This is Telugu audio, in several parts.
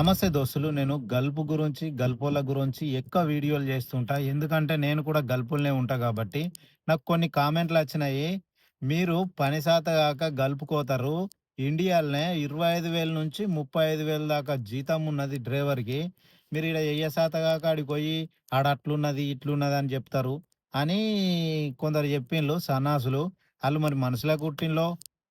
నమస్తే దోస్తులు నేను గల్పు గురించి గల్పోల గురించి ఎక్కువ వీడియోలు చేస్తుంటా. ఎందుకంటే నేను కూడా గల్పులనే ఉంటా కాబట్టి నాకు కొన్ని కామెంట్లు వచ్చినాయి. మీరు పని శాత కాక గల్పుకోతారు. ఇండియాలోనే ఇరవై ఐదు వేల నుంచి ముప్పై ఐదు వేల దాకా జీతం ఉన్నది డ్రైవర్కి. మీరు ఇక్కడ ఎయ్య శాత కాక ఆడికి పోయి ఆడ అట్లున్నది ఇట్లున్నది అని చెప్తారు అని కొందరు చెప్పిండ్రు సన్నాసులు. వాళ్ళు మరి మనసులో కుట్టిన్లో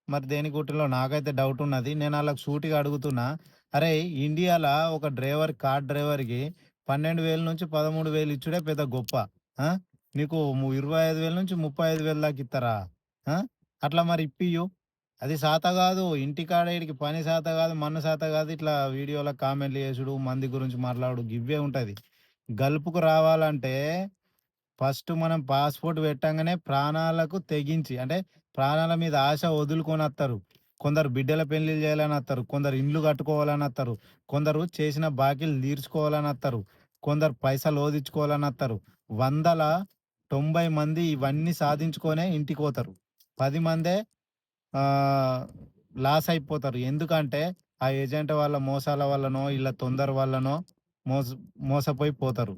మరి దేని కుట్టిన్లో నాకైతే డౌట్ ఉన్నది. నేను వాళ్ళకి సూటిగా అడుగుతున్నా. అరే ఇండియాలో ఒక డ్రైవర్ కార్ డ్రైవర్కి పన్నెండు వేల నుంచి పదమూడు వేలు ఇచ్చుడే పెద్ద గొప్ప. ఆ? నీకు ము- ఇరవై ఐదు వేల నుంచి ముప్పై ఐదు వేల దాకా ఇస్తారా ఆ? అట్లా మరి ఇప్పియు అది సాత కాదు. ఇంటికాడ ఈడికి పని సాత కాదు మన సాత కాదు. ఇట్లా వీడియోలో కామెంట్లు చేసుడు మంది గురించి మాట్లాడు ఇవే ఉంటది. గల్పుకు రావాలంటే ఫస్ట్ మనం పాస్పోర్ట్ పెట్టంగానే ప్రాణాలకు తెగించి అంటే ప్రాణాల మీద ఆశ వదులుకొని వస్తారు కొందరు బిడ్డల పెళ్ళిళ్ళు చేయాలని వస్తారు కొందరు ఇండ్లు కట్టుకోవాలని వస్తారు కొందరు చేసిన బాకీలు తీర్చుకోవాలని వస్తారు కొందరు పైసలు ఓదించుకోవాలని వస్తారు వందల తొంభై మంది ఇవన్నీ సాధించుకొనే ఇంటికి పోతారు. పది మందే లాస్ అయిపోతారు. ఎందుకంటే ఆ ఏజెంట్ వాళ్ళ మోసాల వల్లనో ఇలా తొందర వల్లనో మోస మోసపోయి పోతారు.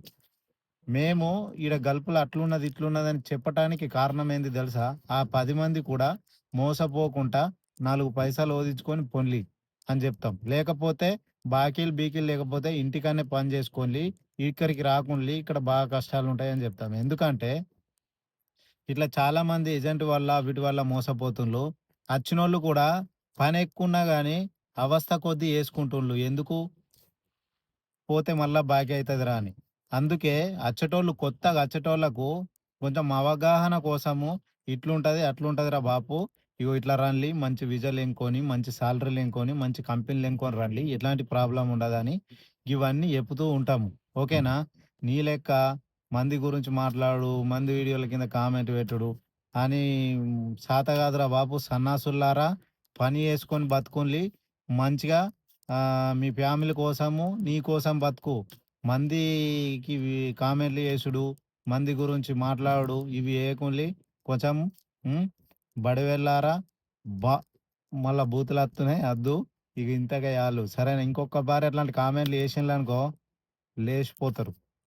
మేము ఈడ గల్పులు అట్లున్నది ఇట్లున్నది అని చెప్పటానికి కారణం ఏంది తెలుసా? ఆ పది మంది కూడా మోసపోకుండా నాలుగు పైసలు ఓదించుకొని పొన్లి అని చెప్తాం. లేకపోతే బాకీలు బీకీలు లేకపోతే ఇంటికనే పని చేసుకోండి ఇక్కడికి రాకుండా ఇక్కడ బాగా కష్టాలు ఉంటాయని చెప్తాం. ఎందుకంటే ఇట్లా చాలా మంది ఏజెంట్ వల్ల వీటి వల్ల మోసపోతుండ్రు వచ్చినోళ్ళు కూడా పని ఎక్కున్నా కానీ అవస్థ కొద్దీ వేసుకుంటుండ్రు ఎందుకు? పోతే మళ్ళా బాకీ అవుతుందిరా అని. అందుకే అచ్చటోళ్ళు కొత్తగా అచ్చటోళ్ళకు కొంచెం అవగాహన కోసము ఇట్లుంటది అట్లుంటదిరా బాపు. ఇగో ఇట్లా రండి మంచి విజలు ఎంకొని మంచి సాలరీలు ఎంకొని మంచి కంపెనీలు ఎంకొని రండి ఎట్లాంటి ప్రాబ్లం ఉండదని ఇవన్నీ చెప్తూ ఉంటాము. ఓకేనా? నీ లెక్క మంది గురించి మాట్లాడు మంది వీడియోల కింద కామెంట్ పెట్టుడు అని సాతగాదురా బాబు బాపు సన్నాసుల్లారా పని చేసుకొని బతుకుని మంచిగా మీ ఫ్యామిలీ కోసము నీ కోసం బతుకు. మందికి కామెంట్లు చేసుడు మంది గురించి మాట్లాడు ఇవి వేయకుండా కొంచెం ఉమ్, బడి వెళ్ళారా బా! మళ్ళా బూతులు వస్తున్నాయి అద్దు. ఇక ఇంతగా చాలు సరేనా ఇంకొక బారి అట్లాంటి కామెంట్లు వేసిండ్రు అనుకో లేచిపోతారు.